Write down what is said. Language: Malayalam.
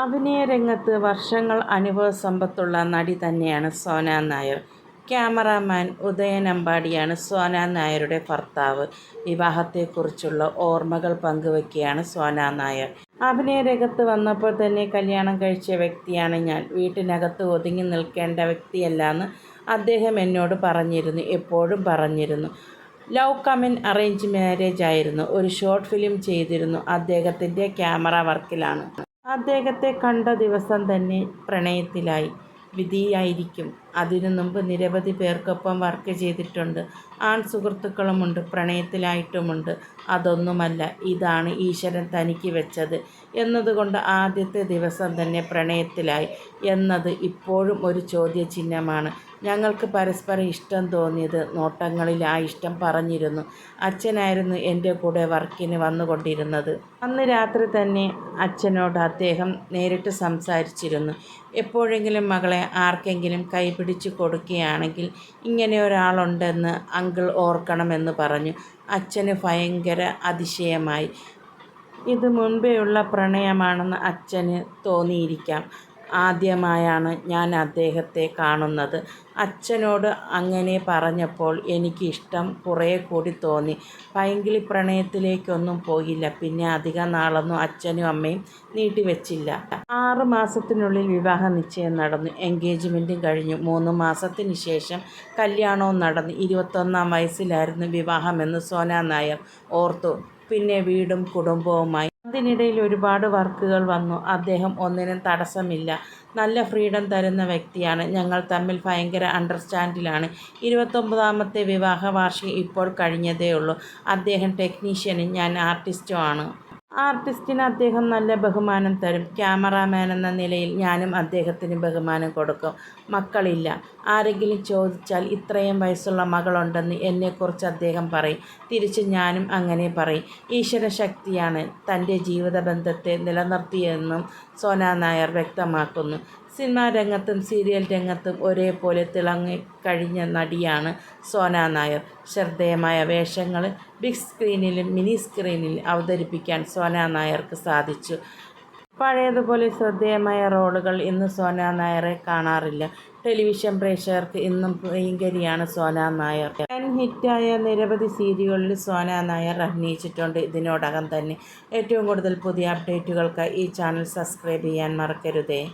അഭിനയ രംഗത്ത് വർഷങ്ങൾ അനുഭവ സമ്പത്തുള്ള നടി തന്നെയാണ് സോന നായർ. ക്യാമറാമാൻ ഉദയൻ അമ്പാടിയാണ് സോന നായരുടെ ഭർത്താവ്. വിവാഹത്തെക്കുറിച്ചുള്ള ഓർമ്മകൾ പങ്കുവെക്കുകയാണ് സോന നായർ. അഭിനയ രംഗത്ത് വന്നപ്പോൾ തന്നെ കല്യാണം കഴിച്ച വ്യക്തിയാണ് ഞാൻ. വീട്ടിനകത്ത് ഒതുങ്ങി നിൽക്കേണ്ട വ്യക്തിയല്ലാന്ന് അദ്ദേഹം എന്നോട് പറഞ്ഞിരുന്നു. എപ്പോഴും പറഞ്ഞിരുന്നു. ലവ് കമിൻ അറേഞ്ച് മാരേജ് ആയിരുന്നു. ഒരു ഷോർട്ട് ഫിലിം ചെയ്തിരുന്നു. അദ്ദേഹത്തിന്റെ ക്യാമറ വർക്കിലാണ്. അദ്ദേഹത്തെ കണ്ട ദിവസം തന്നെ പ്രണയത്തിലായി. വിധിയായിരിക്കും. അതിനു മുമ്പ് നിരവധി പേർക്കൊപ്പം വർക്ക് ചെയ്തിട്ടുണ്ട്. ആൺ സുഹൃത്തുക്കളുമുണ്ട് പ്രണയത്തിലായിട്ടുമുണ്ട്. അതൊന്നുമല്ല ഇതാണ് ഈശ്വരൻ തനിക്ക് വെച്ചത് എന്നതുകൊണ്ട് ആദ്യത്തെ ദിവസം തന്നെ പ്രണയത്തിലായി എന്നത് ഇപ്പോഴും ഒരു ചോദ്യചിഹ്നമാണ്. ഞങ്ങൾക്ക് പരസ്പരം ഇഷ്ടം തോന്നിയത് നോട്ടങ്ങളിൽ ആ ഇഷ്ടം പറഞ്ഞിരുന്നു. അച്ഛനായിരുന്നു എന്റെ കൂടെ വർക്കിന് വന്നുകൊണ്ടിരുന്നത്. അന്ന് രാത്രി തന്നെ അച്ഛനോട് അദ്ദേഹം നേരിട്ട് സംസാരിച്ചിരുന്നു. എപ്പോഴെങ്കിലും മകളെ ആർക്കെങ്കിലും കൈപിടിച്ചു കൊടുക്കുകയാണെങ്കിൽ ഇങ്ങനെ ഒരാളുണ്ടെന്ന് അങ്കിൾ ഓർക്കണമെന്ന് പറഞ്ഞു. അച്ഛന് ഭയങ്കര അതിശയമായി. ഇത് മുൻപേയുള്ള പ്രണയമാണെന്ന് അച്ഛന് തോന്നിയിരിക്കാം. ആദ്യമായാണ് ഞാൻ അദ്ദേഹത്തെ കാണുന്നത്. അച്ഛനോട് അങ്ങനെ പറഞ്ഞപ്പോൾ എനിക്ക് ഇഷ്ടം കൂടി തോന്നി. പൈങ്കിളി പ്രണയത്തിലേക്കൊന്നും പോയില്ല. പിന്നെ അധികം നാളൊന്നും അച്ഛനും അമ്മയും നീട്ടിവെച്ചില്ല. ആറ് മാസത്തിനുള്ളിൽ വിവാഹ നിശ്ചയം നടന്നു. എൻഗേജ്മെന്റും കഴിഞ്ഞു. മൂന്ന് മാസത്തിന് ശേഷം കല്യാണവും നടന്നു. ഇരുപത്തൊന്നാം വയസ്സിലായിരുന്നു വിവാഹമെന്ന് സോന നായർ ഓർത്തു. പിന്നെ വീടും കുടുംബവുമായി. അതിനിടയിൽ ഒരുപാട് വർക്കുകൾ വന്നു. അദ്ദേഹം ഒന്നിനും തടസ്സമില്ല. നല്ല ഫ്രീഡം തരുന്ന വ്യക്തിയാണ്. ഞങ്ങൾ തമ്മിൽ ഭയങ്കര അണ്ടർസ്റ്റാൻഡിലാണ്. ഇരുപത്തൊമ്പതാമത്തെ വിവാഹ വാർഷികം ഇപ്പോൾ കഴിഞ്ഞതേ ഉള്ളൂ അദ്ദേഹം ടെക്നീഷ്യനും ഞാൻ ആർട്ടിസ്റ്റും ആണ്. ആർട്ടിസ്റ്റിന് അദ്ദേഹം നല്ല ബഹുമാനം തരും. ക്യാമറാമാൻ എന്ന നിലയിൽ ഞാനും അദ്ദേഹത്തിന് ബഹുമാനം കൊടുക്കും. മക്കളില്ല. ആരെങ്കിലും ചോദിച്ചാൽ ഇത്രയും വയസ്സുള്ള മകളുണ്ടെന്ന് എന്നെക്കുറിച്ച് അദ്ദേഹം പറയും. തിരിച്ച് ഞാനും അങ്ങനെ പറയും. ഈശ്വര ശക്തിയാണ് തന്റെ ജീവിതബന്ധത്തെ നിലനിർത്തിയെന്നും സോന നായർ വ്യക്തമാക്കുന്നു. സിനിമാരംഗത്തും സീരിയൽ രംഗത്തും ഒരേപോലെ തിളങ്ങിക്കഴിഞ്ഞ നടിയാണ് സോന നായർ. ശ്രദ്ധേയമായ വേഷങ്ങൾ ബിഗ് സ്ക്രീനിലും മിനി സ്ക്രീനിലും അവതരിപ്പിക്കാൻ സോന നായർക്ക് സാധിച്ചു. പഴയതുപോലെ ശ്രദ്ധേയമായ റോളുകൾ ഇന്ന് സോന നായരെ കാണാറില്ല. ടെലിവിഷൻ പ്രേക്ഷകർക്ക് ഇന്നും പ്രിയങ്കരിയാണ് സോന നായർ. വൻ ഹിറ്റായ നിരവധി സീരിയലുകളിൽ സോന നായർ അഭിനയിച്ചിട്ടുണ്ട് ഇതിനോടകം തന്നെ. ഏറ്റവും കൂടുതൽ പുതിയ അപ്ഡേറ്റുകൾക്ക് ഈ ചാനൽ സബ്സ്ക്രൈബ് ചെയ്യാൻ മറക്കരുതേ.